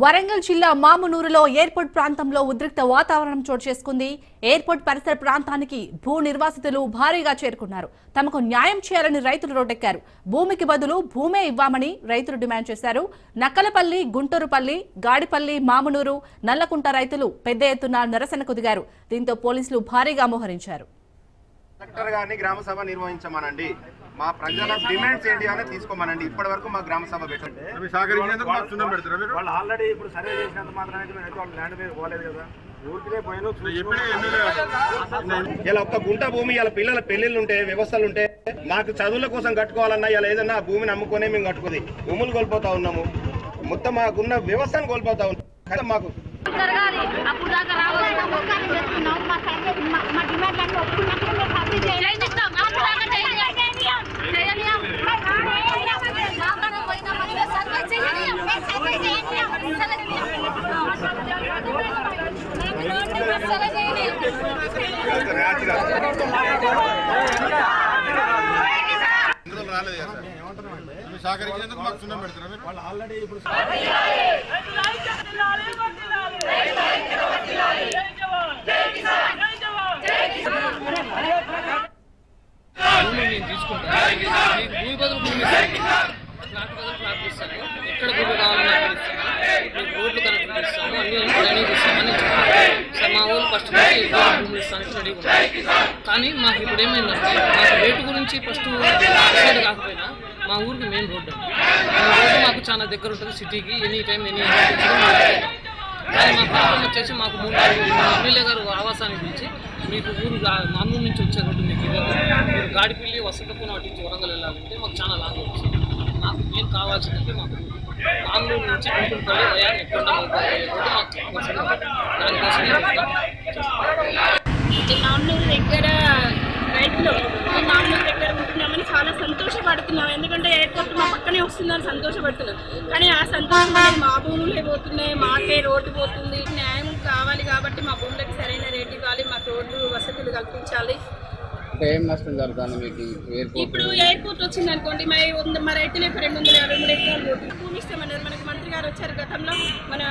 వరంగల్ జిల్లా మామునూరులో ఎయిర్పోర్ట్ ప్రాంతంలో ఉద్రిక్త వాతావరణం చోటు చేసుకుంది. ఎయిర్పోర్ట్ పరిసర ప్రాంతానికి భూ నిర్వాసితులు భారీగా చేరుకున్నారు. తమకు న్యాయం చేయాలని రైతులు రోడ్డెక్కారు. భూమికి బదులు భూమే ఇవ్వామని రైతులు డిమాండ్ చేశారు. నక్కలపల్లి గుంటూరుపల్లి గాడిపల్లి మామునూరు నల్లకుంట రైతులు పెద్ద ఎత్తున నిరసనకు దిగారు. దీంతో పోలీసులు భారీగా మోహరించారు. గ్రామ సభ నిర్వహించమనండి. మా ప్రజల డిమాండ్స్ ఏంటి అని తీసుకోమనండి. ఇప్పటి వరకు మా గ్రామ సభ పెట్టండి వాళ్ళు ఆల్రెడీ ఇప్పుడు సర్వే చేసినంత అయితే వాళ్ళ ల్యాండ్ మీద పోలేదు కదా. ఇలా ఒక్క గుంట భూమి ఇలా పిల్లల పెళ్ళిళ్ళు ఉంటే వ్యవస్థలు ఉంటే మాకు చదువుల కోసం కట్టుకోవాలన్నా ఇలా ఏదన్నా భూమిని అమ్ముకునే మేము కట్టుకుంది భూములు కోల్పోతా ఉన్నాము. మొత్తం మాకున్న వ్యవస్థను కోల్పోతా ఉన్నాం కదా మాకు మా డిమాండ్లన్నీ మేము చేయాలి. సహకరించినందుకు మాకు సున్నం పెడతారా వాళ్ళు ఆల్రెడీ ఇప్పుడు నేను తీసుకుంటాను భూమి బదులు భూమి బదులు ఇస్తాను ఎక్కడ భూమి అక్కడ ఇస్తాను మీకు రోడ్లు కనెక్ట్ ఇస్తాను అన్ని డ్రైనేజ్ ఇస్తామని చెప్పాను సార్ మా ఊరు ఫస్ట్ నుంచి ఇద్దరు రెడీ కానీ మాకు ఇప్పుడు ఏమైందంటే మాకు రేటు గురించి ఫస్ట్ సైడ్ కాకపోయినా మా ఊరికి మెయిన్ రోడ్డు అండి రోడ్డు మాకు చాలా దగ్గర ఉంటుంది సిటీకి ఎనీ టైం ఎనీ కానీ మా ప్రాబ్లం వచ్చేసి మాకు మూడు నాలుగు ఎమ్మెల్యే గారు ఆవాసాన్ని పిలిచి మీకు ఊరు గా- మామూలు నుంచి వచ్చే రోడ్డు మీకు ఇవ్వదు మీరు గాడిపిల్లి వసంతపు నుంచి వరంగల్ వెళ్ళాలంటే మాకు చాలా లాంగ్ వచ్చింది మాకు ఏం కావాల్సిందంటే మాకు మామూలు నుంచి గుంటూరు పడి వయా మాకు అవసరం. దానికోసం నేను చెప్తా. ఈ మామూలు దగ్గర రైతులు ఈ మామూలు దగ్గర ఉంటున్నామని చాలా సంతోషపడుతున్నాం ఎందుకంటే ఎయిర్పోర్ట్ మా పక్కనే వస్తుందని సంతోషపడుతున్నాం. కానీ ఆ సంతోషం మా భూములే పోతున్నాయి మాకే రోడ్డు పోతుంది. న్యాయం కావాలి కాబట్టి మా భూములకి సరైన రేటు ఇవ్వాలి మాకు రోడ్డు వసతులు కల్పించాలి. ఏం నష్టం జరుగుతుంది మీకు ఇప్పుడు ఎయిర్పోర్ట్ వచ్చింది అనుకోండి మరి వంద మా రైతులు ఇప్పుడు రెండు వందల యాభై మూడు ఎకరాలు భూమి ఇస్తామన్నారు. మనకి మంత్రి గారు వచ్చారు గతంలో. మన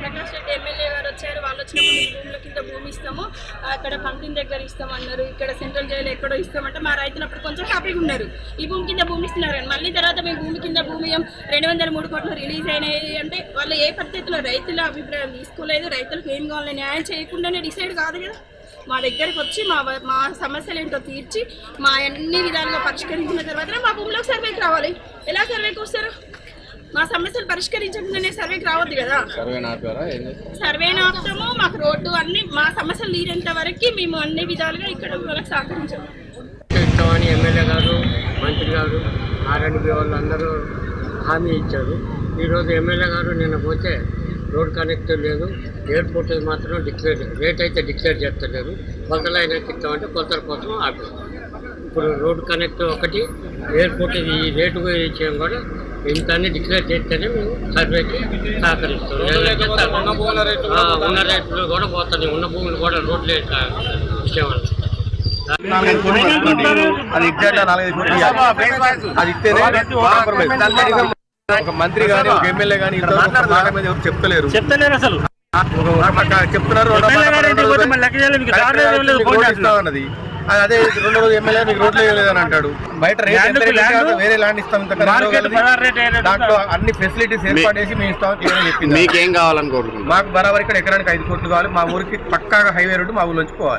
ప్రకాష్ రెడ్డి ఎమ్మెల్యే గారు వచ్చారు వాళ్ళు వచ్చినప్పుడు మీకు భూమి ఇస్తాము అక్కడ పంపిణీ దగ్గర ఇస్తామన్నారు ఇక్కడ సెంట్రల్ జైలు ఎక్కడో ఇస్తామంటే మా రైతులు అప్పుడు కొంచెం హ్యాపీగా ఉన్నారు. ఈ భూమి కింద భూమి ఇస్తున్నారు అని మళ్ళీ తర్వాత మేము భూమి కింద భూమి రెండు వందల మూడు కోట్లు రిలీజ్ అయినాయి అంటే వాళ్ళు ఏ పద్ధతిలో రైతుల అభిప్రాయం తీసుకోలేదు రైతులకు ఏం కావాలని న్యాయం చేయకుండానే డిసైడ్ కాదు కదా. మా దగ్గరకు వచ్చి మా వ- మా సమస్యలు ఏంటో తీర్చి మా అన్ని విధాలుగా పరిష్కరించిన తర్వాత మా భూమిలోకి సర్వేకి రావాలి. ఎలా సర్వేకి వస్తారు? మా సమస్యలు పరిష్కరించకుండానే సర్వేకి రావద్దు కదా? సర్వే ఆపుతాము మాకు రోడ్డు అన్ని మా సమస్యలు తీరేంత వరకు మేము అన్ని విధాలుగా ఇక్కడ వాళ్ళకి సహకరించాము. ఎమ్మెల్యే గారు మంత్రి గారు ఆర్ఎండ్బి వాళ్ళు అందరూ హామీ ఇచ్చారు. ఈరోజు ఎమ్మెల్యే గారు నిన్న పోతే రోడ్ కనెక్ట్ లేదు ఎయిర్పోర్ట్ మాత్రం డిక్లేర్ రేట్ అయితే డిక్లేర్ చేస్తలేరు కొత్త లైన్ అయితే ఇస్తామంటే కొత్త కోసం ఆపారు ఇప్పుడు రోడ్ కనెక్ట్ ఒకటి ఎయిర్పోర్ట్ ఈ రేటు ఇచ్చాం కూడా ఇంత డిక్లేర్ చేస్తేనే మేము సర్వేకి సహకరిస్తాం. ఉన్న రేట్లు కూడా పోతుంది ఉన్న భూములు కూడా రోడ్లు ఇచ్చేవాళ్ళు నాలుగైదు కోట్లు వస్తుంది. అది ఎగ్జాక్ట్ నాలుగైదు కోట్లు ఇవ్వాలి. అది ఇస్తేనే కాంప్రమైజ్. ఒక మంత్రి గాని ఒక ఎమ్మెల్యే మీద ఎవరు చెప్తలేరు. చెప్తలేరు అసలు. చెప్తున్నారు అది రెండో రోజు ఎమ్మెల్యే మీకు రోడ్లు వేయలేదని అంటాడు. బయట రేట్ వేరే ల్యాండ్ ఇస్తాం దాంట్లో అన్ని ఫెసిలిటీస్ ఏర్పాటు చేసి మేము ఇస్తాం చెప్పింది. మీకేం కావాలని కోరుకుంటున్నారు? మాకు బరాబర్ ఇక్కడ ఎకరానికి ఐదు కోట్లు కావాలి. మా ఊరికి పక్కాగా హైవే రోడ్డు మా ఊళ్ళో పోవాలి.